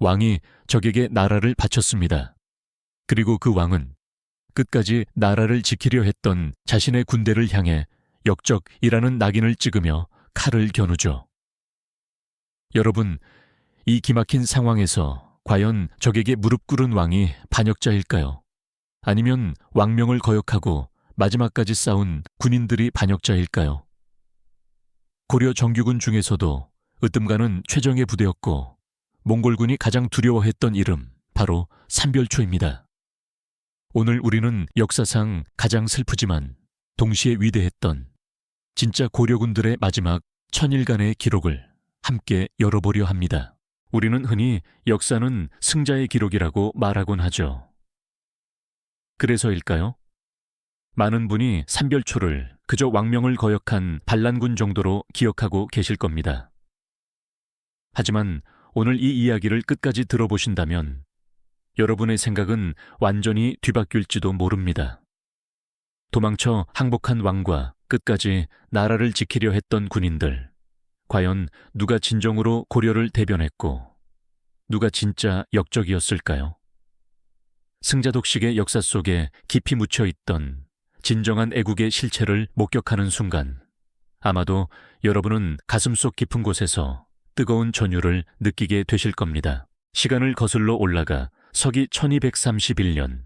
왕이 적에게 나라를 바쳤습니다. 그리고 그 왕은 끝까지 나라를 지키려 했던 자신의 군대를 향해 역적이라는 낙인을 찍으며 칼을 겨누죠. 여러분, 이 기막힌 상황에서 과연 적에게 무릎 꿇은 왕이 반역자일까요? 아니면 왕명을 거역하고 마지막까지 싸운 군인들이 반역자일까요? 고려 정규군 중에서도 으뜸가는 최정예 부대였고 몽골군이 가장 두려워했던 이름 바로 삼별초입니다. 오늘 우리는 역사상 가장 슬프지만 동시에 위대했던 진짜 고려군들의 마지막 천일간의 기록을 함께 열어보려 합니다. 우리는 흔히 역사는 승자의 기록이라고 말하곤 하죠. 그래서일까요? 많은 분이 삼별초를 그저 왕명을 거역한 반란군 정도로 기억하고 계실 겁니다. 하지만 오늘 이 이야기를 끝까지 들어보신다면 여러분의 생각은 완전히 뒤바뀔지도 모릅니다. 도망쳐 항복한 왕과 끝까지 나라를 지키려 했던 군인들. 과연 누가 진정으로 고려를 대변했고 누가 진짜 역적이었을까요? 승자독식의 역사 속에 깊이 묻혀 있던 진정한 애국의 실체를 목격하는 순간 아마도 여러분은 가슴속 깊은 곳에서 뜨거운 전율을 느끼게 되실 겁니다. 시간을 거슬러 올라가 서기 1231년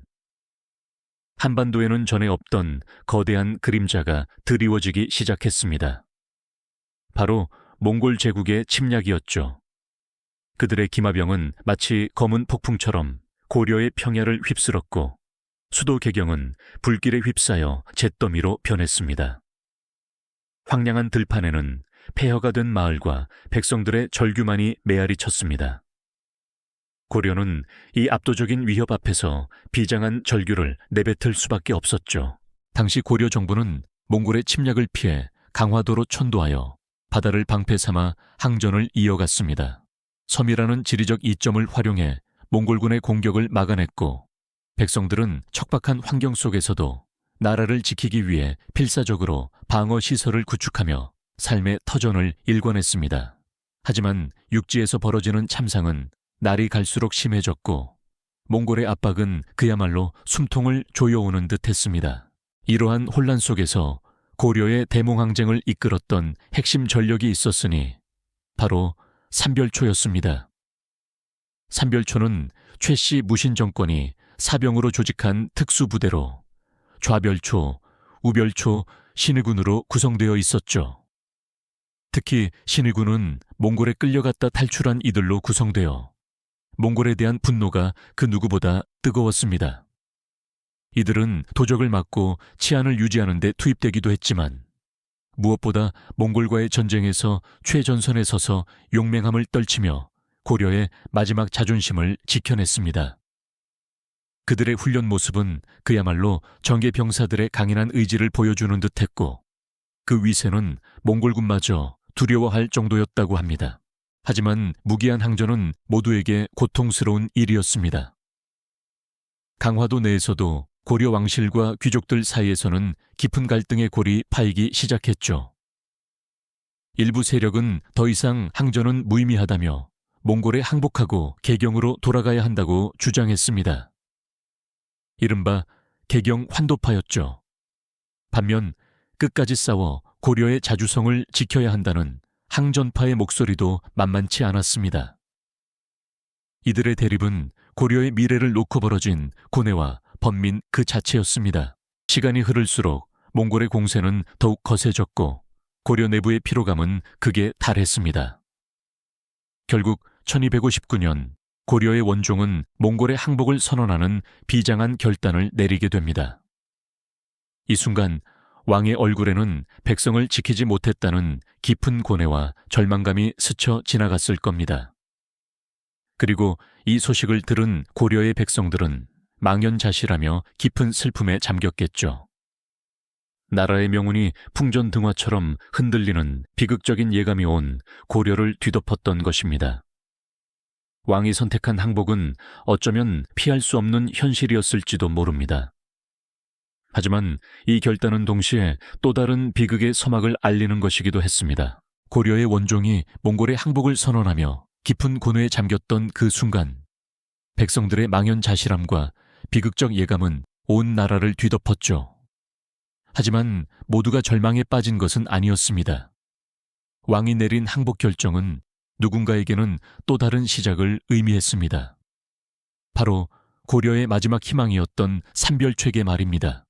한반도에는 전에 없던 거대한 그림자가 드리워지기 시작했습니다. 바로 몽골 제국의 침략이었죠. 그들의 기마병은 마치 검은 폭풍처럼 고려의 평야를 휩쓸었고 수도 개경은 불길에 휩싸여 잿더미로 변했습니다. 황량한 들판에는 폐허가 된 마을과 백성들의 절규만이 메아리 쳤습니다. 고려는 이 압도적인 위협 앞에서 비장한 절규를 내뱉을 수밖에 없었죠. 당시 고려 정부는 몽골의 침략을 피해 강화도로 천도하여 바다를 방패 삼아 항전을 이어갔습니다. 섬이라는 지리적 이점을 활용해 몽골군의 공격을 막아냈고 백성들은 척박한 환경 속에서도 나라를 지키기 위해 필사적으로 방어 시설을 구축하며 삶의 터전을 일궈냈습니다. 하지만 육지에서 벌어지는 참상은 날이 갈수록 심해졌고 몽골의 압박은 그야말로 숨통을 조여오는 듯 했습니다. 이러한 혼란 속에서 고려의 대몽항쟁을 이끌었던 핵심 전력이 있었으니 바로 삼별초였습니다. 삼별초는 최씨 무신 정권이 사병으로 조직한 특수부대로 좌별초, 우별초, 신의군으로 구성되어 있었죠. 특히 신의군은 몽골에 끌려갔다 탈출한 이들로 구성되어 몽골에 대한 분노가 그 누구보다 뜨거웠습니다. 이들은 도적을 막고 치안을 유지하는 데 투입되기도 했지만 무엇보다 몽골과의 전쟁에서 최전선에 서서 용맹함을 떨치며 고려의 마지막 자존심을 지켜냈습니다. 그들의 훈련 모습은 그야말로 정계 병사들의 강인한 의지를 보여주는 듯했고 그 위세는 몽골군마저 두려워할 정도였다고 합니다. 하지만 무기한 항전은 모두에게 고통스러운 일이었습니다. 강화도 내에서도 고려 왕실과 귀족들 사이에서는 깊은 갈등의 골이 파이기 시작했죠. 일부 세력은 더 이상 항전은 무의미하다며 몽골에 항복하고 개경으로 돌아가야 한다고 주장했습니다. 이른바 개경 환도파였죠. 반면 끝까지 싸워 고려의 자주성을 지켜야 한다는 항전파의 목소리도 만만치 않았습니다. 이들의 대립은 고려의 미래를 놓고 벌어진 고뇌와 번민 그 자체였습니다. 시간이 흐를수록 몽골의 공세는 더욱 거세졌고 고려 내부의 피로감은 극에 달했습니다. 결국 1259년 고려의 원종은 몽골의 항복을 선언하는 비장한 결단을 내리게 됩니다. 이 순간 왕의 얼굴에는 백성을 지키지 못했다는 깊은 고뇌와 절망감이 스쳐 지나갔을 겁니다. 그리고 이 소식을 들은 고려의 백성들은 망연자실하며 깊은 슬픔에 잠겼겠죠. 나라의 명운이 풍전등화처럼 흔들리는 비극적인 예감이 온 고려를 뒤덮었던 것입니다. 왕이 선택한 항복은 어쩌면 피할 수 없는 현실이었을지도 모릅니다. 하지만 이 결단은 동시에 또 다른 비극의 서막을 알리는 것이기도 했습니다. 고려의 원종이 몽골의 항복을 선언하며 깊은 고뇌에 잠겼던 그 순간 백성들의 망연자실함과 비극적 예감은 온 나라를 뒤덮었죠. 하지만 모두가 절망에 빠진 것은 아니었습니다. 왕이 내린 항복 결정은 누군가에게는 또 다른 시작을 의미했습니다. 바로 고려의 마지막 희망이었던 삼별초에게 말입니다.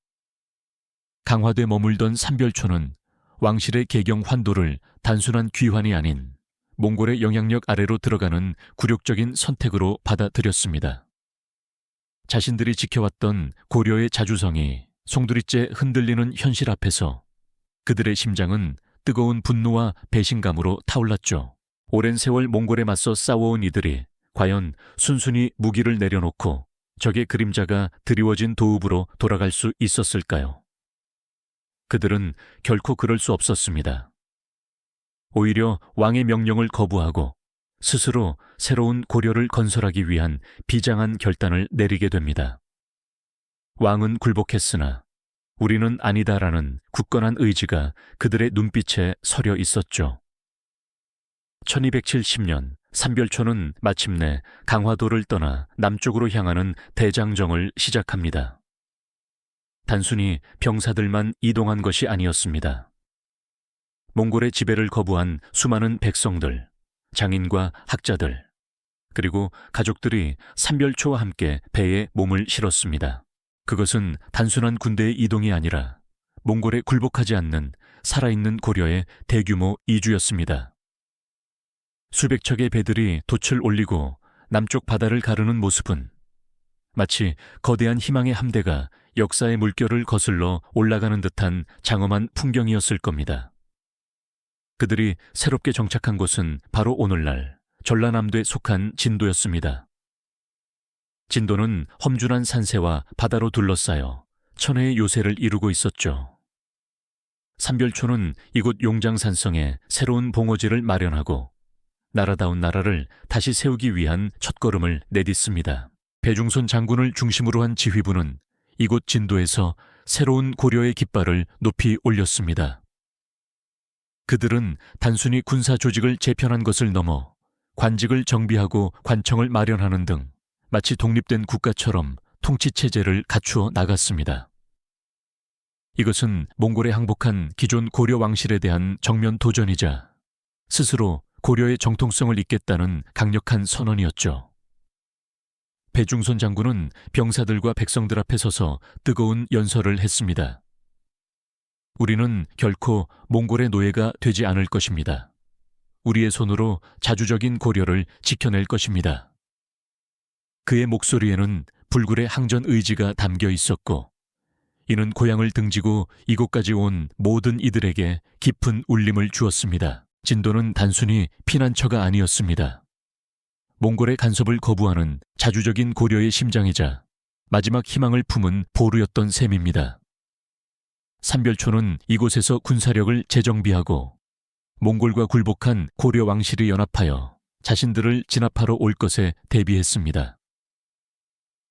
강화돼 머물던 삼별초는 왕실의 개경 환도를 단순한 귀환이 아닌 몽골의 영향력 아래로 들어가는 굴욕적인 선택으로 받아들였습니다. 자신들이 지켜왔던 고려의 자주성이 송두리째 흔들리는 현실 앞에서 그들의 심장은 뜨거운 분노와 배신감으로 타올랐죠. 오랜 세월 몽골에 맞서 싸워온 이들이 과연 순순히 무기를 내려놓고 적의 그림자가 드리워진 도읍으로 돌아갈 수 있었을까요? 그들은 결코 그럴 수 없었습니다. 오히려 왕의 명령을 거부하고 스스로 새로운 고려를 건설하기 위한 비장한 결단을 내리게 됩니다. 왕은 굴복했으나 우리는 아니다라는 굳건한 의지가 그들의 눈빛에 서려 있었죠. 1270년 삼별초는 마침내 강화도를 떠나 남쪽으로 향하는 대장정을 시작합니다. 단순히 병사들만 이동한 것이 아니었습니다. 몽골의 지배를 거부한 수많은 백성들, 장인과 학자들, 그리고 가족들이 삼별초와 함께 배에 몸을 실었습니다. 그것은 단순한 군대의 이동이 아니라 몽골에 굴복하지 않는 살아있는 고려의 대규모 이주였습니다. 수백 척의 배들이 돛을 올리고 남쪽 바다를 가르는 모습은 마치 거대한 희망의 함대가 역사의 물결을 거슬러 올라가는 듯한 장엄한 풍경이었을 겁니다. 그들이 새롭게 정착한 곳은 바로 오늘날 전라남도에 속한 진도였습니다. 진도는 험준한 산세와 바다로 둘러싸여 천혜의 요새를 이루고 있었죠. 삼별초는 이곳 용장산성에 새로운 봉오지를 마련하고 나라다운 나라를 다시 세우기 위한 첫걸음을 내딛습니다. 배중손 장군을 중심으로 한 지휘부는 이곳 진도에서 새로운 고려의 깃발을 높이 올렸습니다. 그들은 단순히 군사 조직을 재편한 것을 넘어 관직을 정비하고 관청을 마련하는 등 마치 독립된 국가처럼 통치 체제를 갖추어 나갔습니다. 이것은 몽골에 항복한 기존 고려 왕실에 대한 정면 도전이자 스스로 고려의 정통성을 잇겠다는 강력한 선언이었죠. 배중손 장군은 병사들과 백성들 앞에 서서 뜨거운 연설을 했습니다. 우리는 결코 몽골의 노예가 되지 않을 것입니다. 우리의 손으로 자주적인 고려를 지켜낼 것입니다. 그의 목소리에는 불굴의 항전 의지가 담겨 있었고, 이는 고향을 등지고 이곳까지 온 모든 이들에게 깊은 울림을 주었습니다. 진도는 단순히 피난처가 아니었습니다. 몽골의 간섭을 거부하는 자주적인 고려의 심장이자 마지막 희망을 품은 보루였던 셈입니다. 삼별초는 이곳에서 군사력을 재정비하고 몽골과 굴복한 고려 왕실이 연합하여 자신들을 진압하러 올 것에 대비했습니다.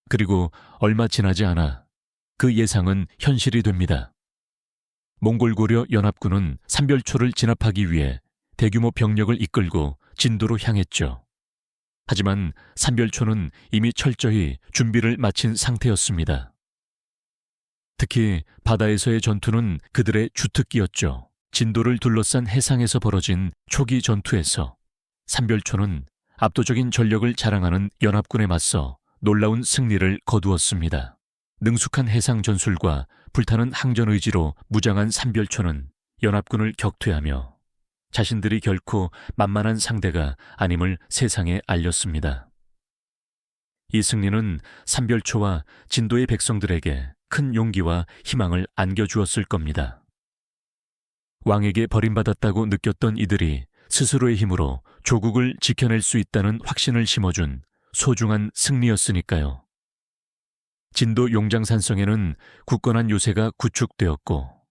그리고 얼마 지나지 않아 그 예상은 현실이 됩니다. 몽골 고려 연합군은 삼별초를 진압하기 위해 대규모 병력을 이끌고 진도로 향했죠. 하지만 삼별초는 이미 철저히 준비를 마친 상태였습니다. 특히 바다에서의 전투는 그들의 주특기였죠. 진도를 둘러싼 해상에서 벌어진 초기 전투에서 삼별초는 압도적인 전력을 자랑하는 연합군에 맞서 놀라운 승리를 거두었습니다. 능숙한 해상 전술과 불타는 항전 의지로 무장한 삼별초는 연합군을 격퇴하며 자신들이 결코 만만한 상대가 아님을 세상에 알렸습니다. 이 승리는 삼별초와 진도의 백성들에게 큰 용기와 희망을 안겨주었을 겁니다. 왕에게 버림받았다고 느꼈던 이들이 스스로의 힘으로 조국을 지켜낼 수 있다는 확신을 심어준 소중한 승리였으니까요. 진도 용장산성에는 굳건한 요새가 구축되었고,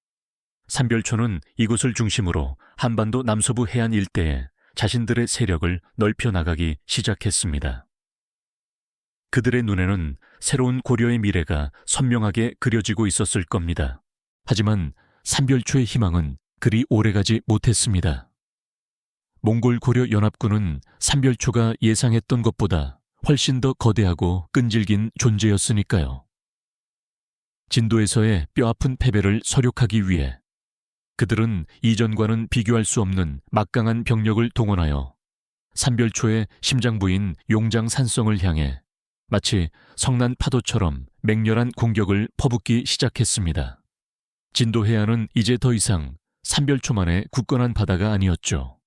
삼별초는 이곳을 중심으로 한반도 남서부 해안 일대에 자신들의 세력을 넓혀 나가기 시작했습니다. 그들의 눈에는 새로운 고려의 미래가 선명하게 그려지고 있었을 겁니다. 하지만 삼별초의 희망은 그리 오래가지 못했습니다. 몽골 고려 연합군은 삼별초가 예상했던 것보다 훨씬 더 거대하고 끈질긴 존재였으니까요. 진도에서의 뼈아픈 패배를 서력하기 위해 그들은 이전과는 비교할 수 없는 막강한 병력을 동원하여 삼별초의 심장부인 용장 산성을 향해 마치 성난 파도처럼 맹렬한 공격을 퍼붓기 시작했습니다. 진도 해안은 이제 더 이상 삼별초만의 굳건한 바다가 아니었죠.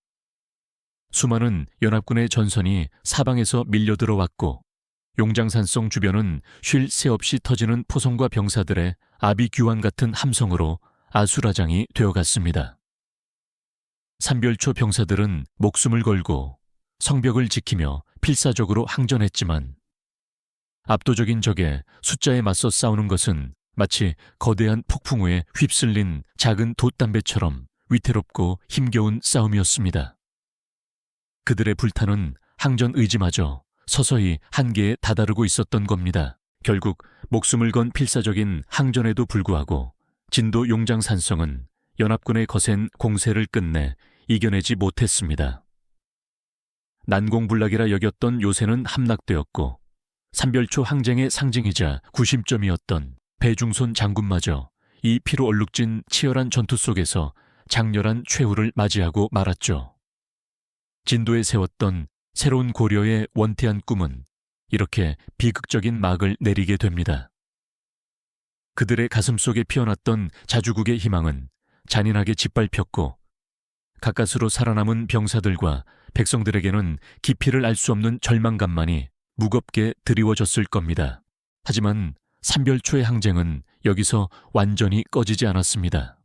수많은 연합군의 전선이 사방에서 밀려 들어왔고 용장산성 주변은 쉴 새 없이 터지는 포성과 병사들의 아비규환 같은 함성으로 아수라장이 되어갔습니다. 삼별초 병사들은 목숨을 걸고 성벽을 지키며 필사적으로 항전했지만 압도적인 적의 숫자에 맞서 싸우는 것은 마치 거대한 폭풍우에 휩쓸린 작은 돛담배처럼 위태롭고 힘겨운 싸움이었습니다. 그들의 불타는 항전 의지마저 서서히 한계에 다다르고 있었던 겁니다. 결국 목숨을 건 필사적인 항전에도 불구하고 진도 용장산성은 연합군의 거센 공세를 끝내 이겨내지 못했습니다. 난공불락이라 여겼던 요새는 함락되었고 삼별초 항쟁의 상징이자 구심점이었던 배중손 장군마저 이 피로 얼룩진 치열한 전투 속에서 장렬한 최후를 맞이하고 말았죠. 진도에 세웠던 새로운 고려의 원태한 꿈은 이렇게 비극적인 막을 내리게 됩니다. 그들의 가슴 속에 피어났던 자주국의 희망은 잔인하게 짓밟혔고 가까스로 살아남은 병사들과 백성들에게는 깊이를 알 수 없는 절망감만이 무겁게 드리워졌을 겁니다. 하지만 삼별초의 항쟁은 여기서 완전히 꺼지지 않았습니다.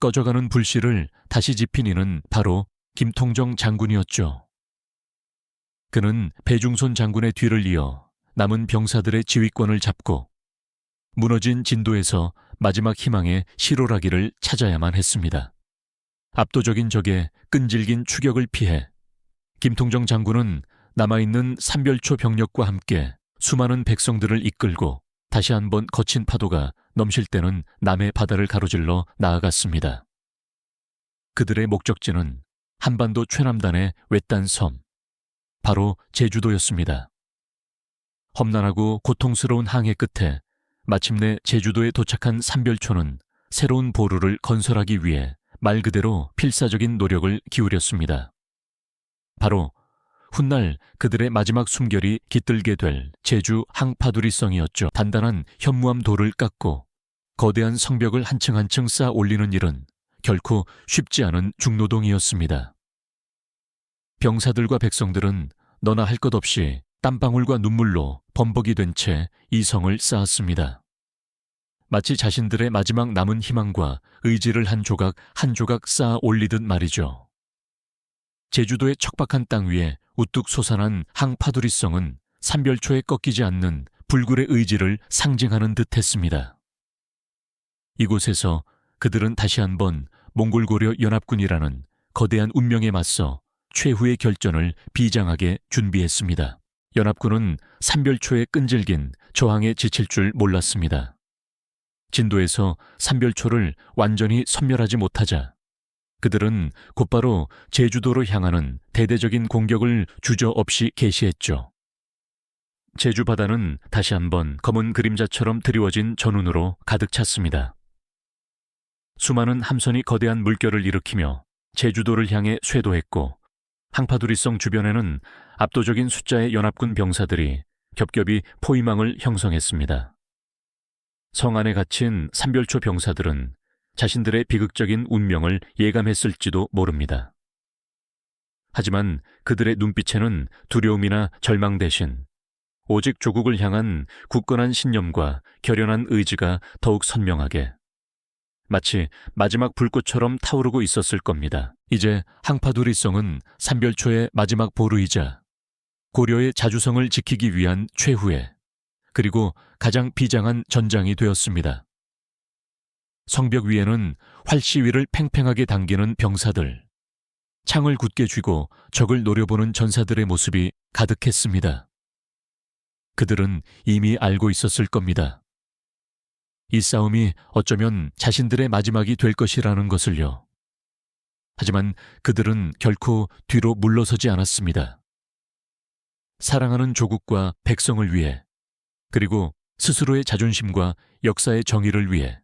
꺼져가는 불씨를 다시 지핀 이는 바로 김통정 장군이었죠. 그는 배중손 장군의 뒤를 이어 남은 병사들의 지휘권을 잡고 무너진 진도에서 마지막 희망의 시로라기를 찾아야만 했습니다. 압도적인 적의 끈질긴 추격을 피해 김통정 장군은 남아있는 삼별초 병력과 함께 수많은 백성들을 이끌고 다시 한번 거친 파도가 넘실 때는 남의 바다를 가로질러 나아갔습니다. 그들의 목적지는 한반도 최남단의 외딴 섬, 바로 제주도였습니다. 험난하고 고통스러운 항해 끝에 마침내 제주도에 도착한 삼별초는 새로운 보루를 건설하기 위해 말 그대로 필사적인 노력을 기울였습니다. 바로 훗날 그들의 마지막 숨결이 깃들게 될 제주 항파두리성이었죠. 단단한 현무암 돌을 깎고 거대한 성벽을 한층 한층 쌓아 올리는 일은 결코 쉽지 않은 중노동이었습니다. 병사들과 백성들은 너나 할 것 없이 땀방울과 눈물로 범벅이 된 채 이 성을 쌓았습니다. 마치 자신들의 마지막 남은 희망과 의지를 한 조각 한 조각 쌓아 올리듯 말이죠. 제주도의 척박한 땅 위에 우뚝 솟아난 항파두리성은 삼별초에 꺾이지 않는 불굴의 의지를 상징하는 듯 했습니다. 이곳에서 그들은 다시 한번 몽골고려 연합군이라는 거대한 운명에 맞서 최후의 결전을 비장하게 준비했습니다. 연합군은 삼별초에 끈질긴 저항에 지칠 줄 몰랐습니다. 진도에서 삼별초를 완전히 섬멸하지 못하자 그들은 곧바로 제주도로 향하는 대대적인 공격을 주저없이 개시했죠. 제주 바다는 다시 한번 검은 그림자처럼 드리워진 전운으로 가득 찼습니다. 수많은 함선이 거대한 물결을 일으키며 제주도를 향해 쇄도했고 항파두리성 주변에는 압도적인 숫자의 연합군 병사들이 겹겹이 포위망을 형성했습니다. 성 안에 갇힌 삼별초 병사들은 자신들의 비극적인 운명을 예감했을지도 모릅니다. 하지만 그들의 눈빛에는 두려움이나 절망 대신 오직 조국을 향한 굳건한 신념과 결연한 의지가 더욱 선명하게 마치 마지막 불꽃처럼 타오르고 있었을 겁니다. 이제 항파두리성은 삼별초의 마지막 보루이자 고려의 자주성을 지키기 위한 최후의 그리고 가장 비장한 전장이 되었습니다. 성벽 위에는 활시 위를 팽팽하게 당기는 병사들, 창을 굳게 쥐고 적을 노려보는 전사들의 모습이 가득했습니다. 그들은 이미 알고 있었을 겁니다. 이 싸움이 어쩌면 자신들의 마지막이 될 것이라는 것을요. 하지만 그들은 결코 뒤로 물러서지 않았습니다. 사랑하는 조국과 백성을 위해 그리고 스스로의 자존심과 역사의 정의를 위해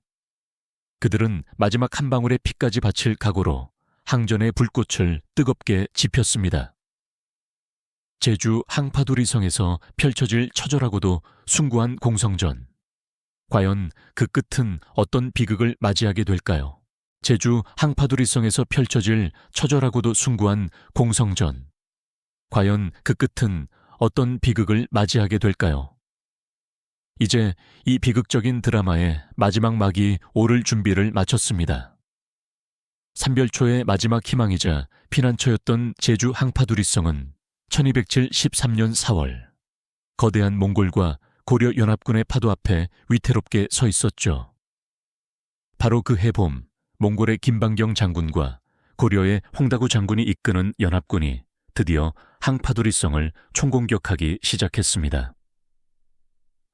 그들은 마지막 한 방울의 피까지 바칠 각오로 항전의 불꽃을 뜨겁게 지폈습니다. 제주 항파두리성에서 펼쳐질 처절하고도 숭고한 공성전. 과연 그 끝은 어떤 비극을 맞이하게 될까요? 제주 항파두리성에서 펼쳐질 처절하고도 숭고한 공성전. 과연 그 끝은 어떤 비극을 맞이하게 될까요? 이제 이 비극적인 드라마의 마지막 막이 오를 준비를 마쳤습니다. 삼별초의 마지막 희망이자 피난처였던 제주 항파두리성은 1207 13년 4월 거대한 몽골과 고려 연합군의 파도 앞에 위태롭게 서 있었죠. 바로 그 해봄 몽골의 김방경 장군과 고려의 홍다구 장군이 이끄는 연합군이 드디어 항파두리성을 총공격하기 시작했습니다.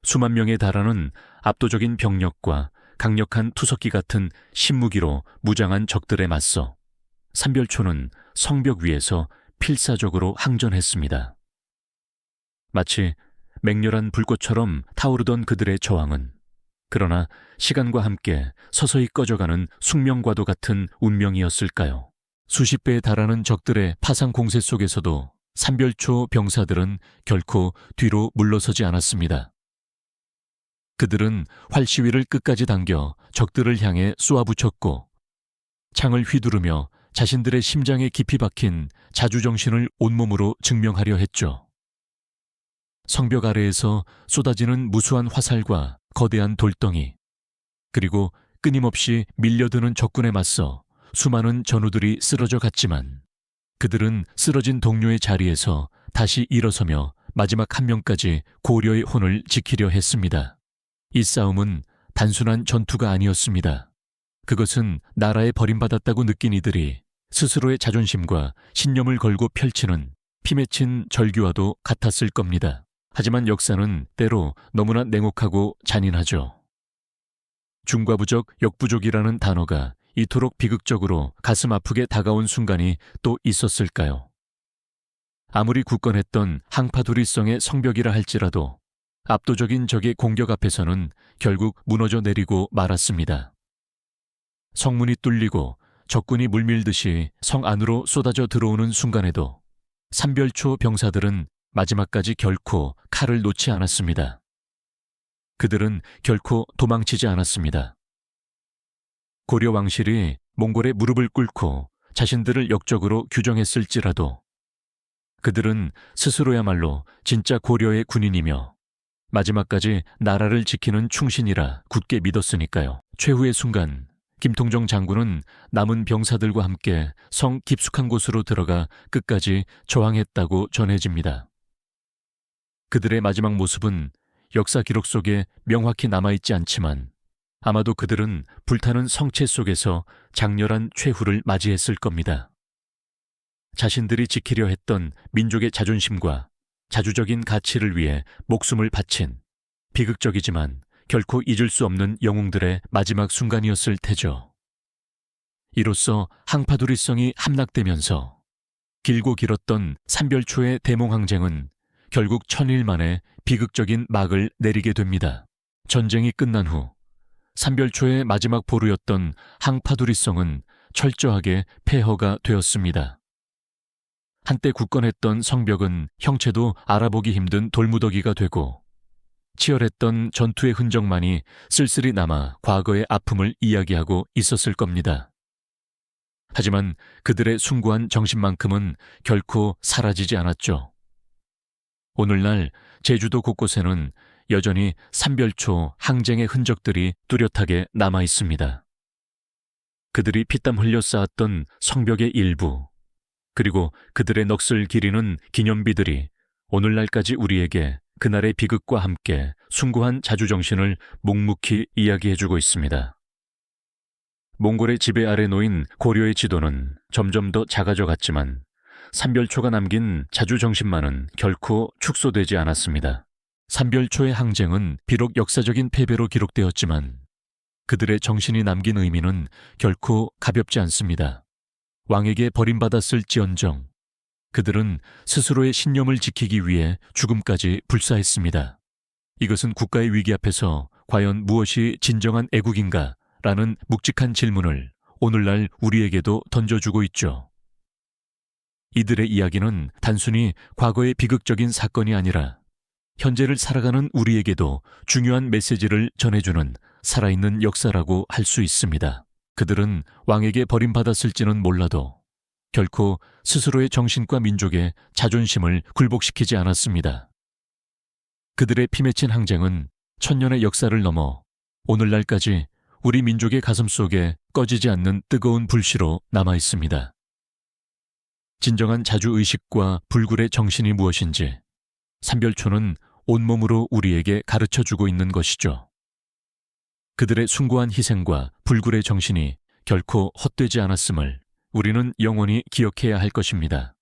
수만 명에 달하는 압도적인 병력과 강력한 투석기 같은 신무기로 무장한 적들에 맞서 삼별초는 성벽 위에서 필사적으로 항전했습니다. 마치 맹렬한 불꽃처럼 타오르던 그들의 저항은 그러나 시간과 함께 서서히 꺼져가는 숙명과도 같은 운명이었을까요? 수십 배에 달하는 적들의 파상 공세 속에서도 삼별초 병사들은 결코 뒤로 물러서지 않았습니다. 그들은 활시위를 끝까지 당겨 적들을 향해 쏘아붙였고 창을 휘두르며 자신들의 심장에 깊이 박힌 자주정신을 온몸으로 증명하려 했죠. 성벽 아래에서 쏟아지는 무수한 화살과 거대한 돌덩이, 그리고 끊임없이 밀려드는 적군에 맞서 수많은 전우들이 쓰러져 갔지만 그들은 쓰러진 동료의 자리에서 다시 일어서며 마지막 한 명까지 고려의 혼을 지키려 했습니다. 이 싸움은 단순한 전투가 아니었습니다. 그것은 나라에 버림받았다고 느낀 이들이 스스로의 자존심과 신념을 걸고 펼치는 피맺힌 절규와도 같았을 겁니다. 하지만 역사는 때로 너무나 냉혹하고 잔인하죠. 중과부적 역부족이라는 단어가 이토록 비극적으로 가슴 아프게 다가온 순간이 또 있었을까요? 아무리 굳건했던 항파두리성의 성벽이라 할지라도 압도적인 적의 공격 앞에서는 결국 무너져 내리고 말았습니다. 성문이 뚫리고 적군이 물밀듯이 성 안으로 쏟아져 들어오는 순간에도 삼별초 병사들은 마지막까지 결코 칼을 놓지 않았습니다. 그들은 결코 도망치지 않았습니다. 고려 왕실이 몽골의 무릎을 꿇고 자신들을 역적으로 규정했을지라도 그들은 스스로야말로 진짜 고려의 군인이며 마지막까지 나라를 지키는 충신이라 굳게 믿었으니까요. 최후의 순간 김통정 장군은 남은 병사들과 함께 성 깊숙한 곳으로 들어가 끝까지 저항했다고 전해집니다. 그들의 마지막 모습은 역사 기록 속에 명확히 남아있지 않지만 아마도 그들은 불타는 성체 속에서 장렬한 최후를 맞이했을 겁니다. 자신들이 지키려 했던 민족의 자존심과 자주적인 가치를 위해 목숨을 바친 비극적이지만 결코 잊을 수 없는 영웅들의 마지막 순간이었을 테죠. 이로써 항파두리성이 함락되면서 길고 길었던 삼별초의 대몽항쟁은 결국 천일 만에 비극적인 막을 내리게 됩니다. 전쟁이 끝난 후 삼별초의 마지막 보루였던 항파두리성은 철저하게 폐허가 되었습니다. 한때 굳건했던 성벽은 형체도 알아보기 힘든 돌무더기가 되고 치열했던 전투의 흔적만이 쓸쓸히 남아 과거의 아픔을 이야기하고 있었을 겁니다. 하지만 그들의 숭고한 정신만큼은 결코 사라지지 않았죠. 오늘날 제주도 곳곳에는 여전히 삼별초 항쟁의 흔적들이 뚜렷하게 남아 있습니다. 그들이 피땀 흘려 쌓았던 성벽의 일부, 그리고 그들의 넋을 기리는 기념비들이 오늘날까지 우리에게 그날의 비극과 함께 숭고한 자주정신을 묵묵히 이야기해주고 있습니다. 몽골의 지배 아래 놓인 고려의 지도는 점점 더 작아져 갔지만 삼별초가 남긴 자주정신만은 결코 축소되지 않았습니다. 삼별초의 항쟁은 비록 역사적인 패배로 기록되었지만 그들의 정신이 남긴 의미는 결코 가볍지 않습니다. 왕에게 버림받았을 지언정 그들은 스스로의 신념을 지키기 위해 죽음까지 불사했습니다. 이것은 국가의 위기 앞에서 과연 무엇이 진정한 애국인가? 라는 묵직한 질문을 오늘날 우리에게도 던져주고 있죠. 이들의 이야기는 단순히 과거의 비극적인 사건이 아니라 현재를 살아가는 우리에게도 중요한 메시지를 전해주는 살아있는 역사라고 할 수 있습니다. 그들은 왕에게 버림받았을지는 몰라도 결코 스스로의 정신과 민족의 자존심을 굴복시키지 않았습니다. 그들의 피 맺힌 항쟁은 천년의 역사를 넘어 오늘날까지 우리 민족의 가슴 속에 꺼지지 않는 뜨거운 불씨로 남아 있습니다. 진정한 자주의식과 불굴의 정신이 무엇인지 삼별초는 온몸으로 우리에게 가르쳐 주고 있는 것이죠. 그들의 숭고한 희생과 불굴의 정신이 결코 헛되지 않았음을 우리는 영원히 기억해야 할 것입니다.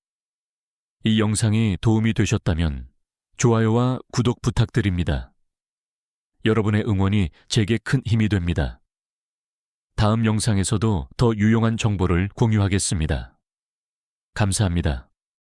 이 영상이 도움이 되셨다면 좋아요와 구독 부탁드립니다. 여러분의 응원이 제게 큰 힘이 됩니다. 다음 영상에서도 더 유용한 정보를 공유하겠습니다. 감사합니다.